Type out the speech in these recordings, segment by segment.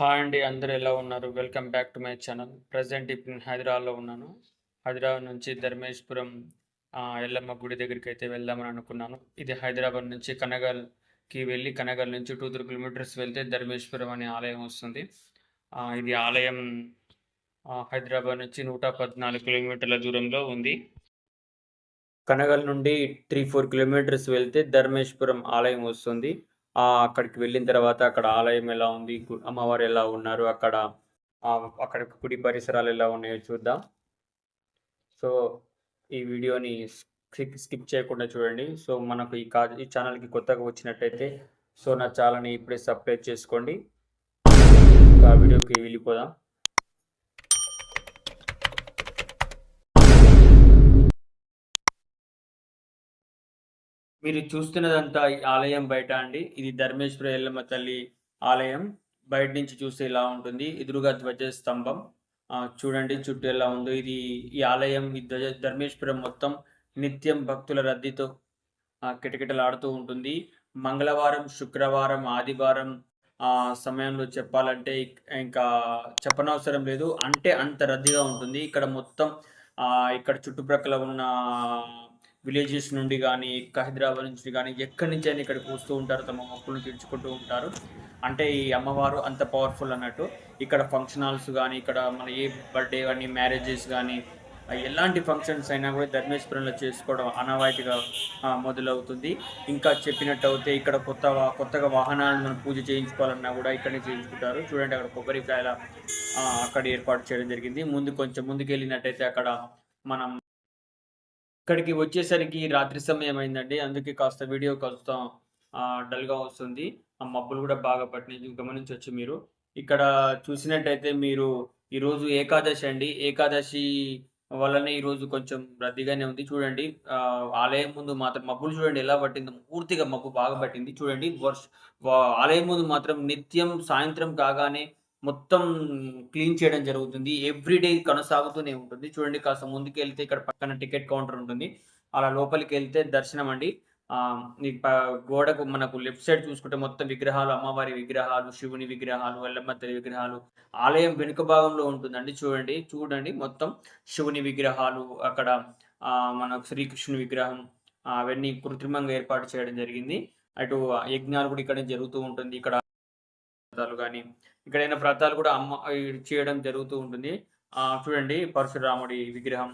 Hi అండి అందరూ ఎలా ఉన్నారు? Welcome back to my channel present ఇప్పుడు నేను హైదరాబాద్లో ఉన్నాను. హైదరాబాద్ నుంచి ధర్మేశ్వరం ఎల్లమ్మ గుడి దగ్గరికి అయితే వెళ్దామని అనుకున్నాను. ఇది హైదరాబాద్ నుంచి కనగల్కి వెళ్ళి కనగల్ నుంచి టూ త్రీ కిలోమీటర్స్ వెళ్తే ధర్మేశ్వరం అనే ఆలయం వస్తుంది. ఇది ఆలయం హైదరాబాద్ నుంచి నూట పద్నాలుగు కిలోమీటర్ల దూరంలో ఉంది. కనగల్ నుండి త్రీ ఫోర్ కిలోమీటర్స్ వెళ్తే ధర్మేశ్వరం ఆలయం వస్తుంది. అక్కడికి వెళ్ళిన తర్వాత అక్కడ ఆలయం ఎలా ఉంది? అమ్మవారు ఎలా ఉన్నారు? అక్కడ అక్కడ గుడి పరిసరాలు ఎలా ఉన్నాయో చూద్దాం. సో ఈ వీడియోని స్కిప్ స్కిప్ చేయకుండా చూడండి. సో మనకు ఈ కా ఈ ఛానల్కి కొత్తగా వచ్చినట్టయితే సో నా ఛానల్ని ఇప్పుడే సబ్స్క్రైబ్ చేసుకోండి. ఇంకా వీడియోకి వెళ్ళిపోదాం. మీరు చూస్తున్నదంతా ఈ ఆలయం బయట అండి. ఇది ధర్మేశ్వర ఎల్లమ్మ తల్లి ఆలయం. బయట నుంచి చూస్తే ఇలా ఉంటుంది. ఎదురుగా ధ్వజ స్తంభం. చూడండి చుట్టూ ఎలా ఉందో. ఇది ఈ ఆలయం ఈ ధ్వజ ధర్మేశ్వరం మొత్తం నిత్యం భక్తుల రద్దీతో కిటకిటలాడుతూ ఉంటుంది. మంగళవారం శుక్రవారం ఆదివారం ఆ సమయంలో చెప్పాలంటే ఇంకా చెప్పనవసరం లేదు. అంటే అంత రద్దీగా ఉంటుంది. ఇక్కడ మొత్తం ఇక్కడ చుట్టుప్రక్కల ఉన్న విలేజెస్ నుండి కానీ హైదరాబాద్ నుంచి కానీ ఎక్కడి నుంచి అయినా ఇక్కడికి వస్తూ ఉంటారు తమ మొక్కులను తీర్చుకుంటూ ఉంటారు. అంటే ఈ అమ్మవారు అంత పవర్ఫుల్ అన్నట్టు. ఇక్కడ ఫంక్షన్ హాల్స్ కానీ ఇక్కడ మన ఏ బర్త్డే కానీ మ్యారేజెస్ కానీ ఎలాంటి ఫంక్షన్స్ అయినా కూడా ధర్మేశ్వరంలో చేసుకోవడం అనవాయితీగా మొదలవుతుంది. ఇంకా చెప్పినట్టు అయితే ఇక్కడ కొత్త కొత్తగా వాహనాలను పూజ చేయించుకోవాలన్నా కూడా ఇక్కడనే చేయించుకుంటారు. చూడండి అక్కడ కొబ్బరికాయల అక్కడ ఏర్పాటు చేయడం జరిగింది. ముందు కొంచెం ముందుకు వెళ్ళినట్టయితే అక్కడ మనం ఇక్కడికి వచ్చేసరికి రాత్రి సమయం అయిందండి. అందుకే కాస్త వీడియో కాస్త డల్గా వస్తుంది. ఆ మబ్బులు కూడా బాగా పట్టినవి గమనించవచ్చు మీరు. ఇక్కడ చూసినట్టయితే మీరు ఈరోజు ఏకాదశి అండి. ఏకాదశి వల్లనే ఈరోజు కొంచెం రద్దీగానే ఉంది. చూడండి ఆలయం ముందు మాత్రం మబ్బులు చూడండి ఎలా పట్టిందో. పూర్తిగా మబ్బు బాగా పట్టింది. చూడండి వర్ష ఆలయం ముందు మాత్రం నిత్యం సాయంత్రం కాగానే మొత్తం క్లీన్ చేయడం జరుగుతుంది. ఎవ్రీడే కొనసాగుతూనే ఉంటుంది. చూడండి కాస్త ముందుకు వెళ్తే ఇక్కడ పక్కన టికెట్ కౌంటర్ ఉంటుంది. అలా లోపలికి వెళ్తే దర్శనం అండి. గోడకు మనకు లెఫ్ట్ సైడ్ చూసుకుంటే మొత్తం విగ్రహాలు అమ్మవారి విగ్రహాలు శివుని విగ్రహాలు ఎల్లమ్మ తల్లి విగ్రహాలు ఆలయం వెనుక భాగంలో ఉంటుందండి. చూడండి చూడండి మొత్తం శివుని విగ్రహాలు అక్కడ మనకు మన శ్రీకృష్ణుని విగ్రహం అవన్నీ కృత్రిమంగా ఏర్పాటు చేయడం జరిగింది. అటు యజ్ఞాలు కూడా ఇక్కడ జరుగుతూ ఉంటుంది. ఇక్కడ వ్రతాలు కానీ ఇక్కడైనా వ్రతాలు కూడా అమ్మ చేయడం జరుగుతూ ఉంటుంది. ఆ చూడండి పరశురాముడి విగ్రహం.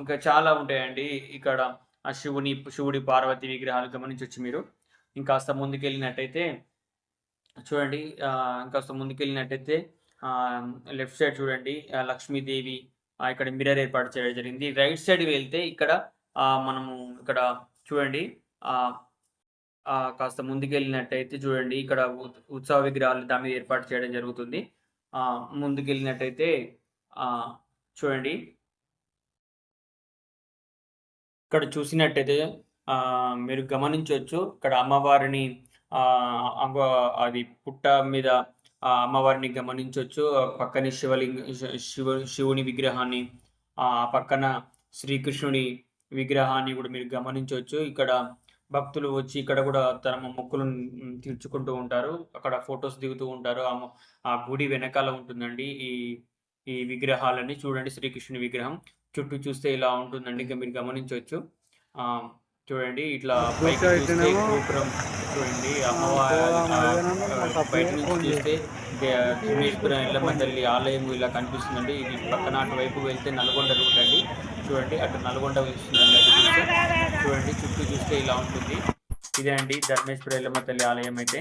ఇంకా చాలా ఉంటాయండి. ఇక్కడ ఆ శివుని శివుడి పార్వతి విగ్రహాలు గమనించవచ్చు మీరు. ఇంకాస్త ముందుకెళ్ళినట్టయితే చూడండి ఇంకాస్త ముందుకెళ్ళినట్టయితే లెఫ్ట్ సైడ్ చూడండి లక్ష్మీదేవి ఇక్కడ మిర్రర్ ఏర్పాటు చేయడం జరిగింది. రైట్ సైడ్ వెళ్తే ఇక్కడ మనము ఇక్కడ చూడండి కాస్త ముందుకెళ్ళినట్టయితే చూడండి ఇక్కడ ఉత్సవ విగ్రహాలు దాని మీద ఏర్పాటు చేయడం జరుగుతుంది. ముందుకెళ్ళినట్టయితే చూడండి. ఇక్కడ చూసినట్టయితే మీరు గమనించవచ్చు ఇక్కడ అమ్మవారిని అది పుట్ట మీద అమ్మవారిని గమనించవచ్చు. పక్కనే శివలింగ శివ శివుని విగ్రహాన్ని ఆ పక్కన శ్రీకృష్ణుని విగ్రహాన్ని కూడా మీరు గమనించవచ్చు. ఇక్కడ భక్తులు వచ్చి ఇక్కడ కూడా తమ మొక్కులను తీర్చుకుంటూ ఉంటారు. అక్కడ ఫొటోస్ దిగుతూ ఉంటారు. ఆ ఆ గుడి వెనకాల ఉంటుందండి. ఈ ఈ విగ్రహాలన్నీ చూడండి. శ్రీకృష్ణుని విగ్రహం. చుట్టూ చూస్తే ఇలా ఉంటుందండి. ఇంకా మీరు గమనించవచ్చు. చూడండి ఇట్లా పైకి చూస్తే గోపురం చూడండి అమ్మవారి బయట నుంచి చూస్తే దే- ధర్మేశ్వరం ఎల్లమ్మ తల్లి ఆలయం ఇలా కనిపిస్తుందండి. ఇది పక్కన అటువైపు వెళ్తే నల్గొండ రూట్ అండి. చూడండి అటు నల్గొండ వస్తుందండి అటు చూస్తే. చూడండి చుట్టూ చూస్తే ఇలా ఉంటుంది. ఇదే అండి ధర్మేశ్వర ఎల్లమ్మ తల్లి ఆలయం అయితే.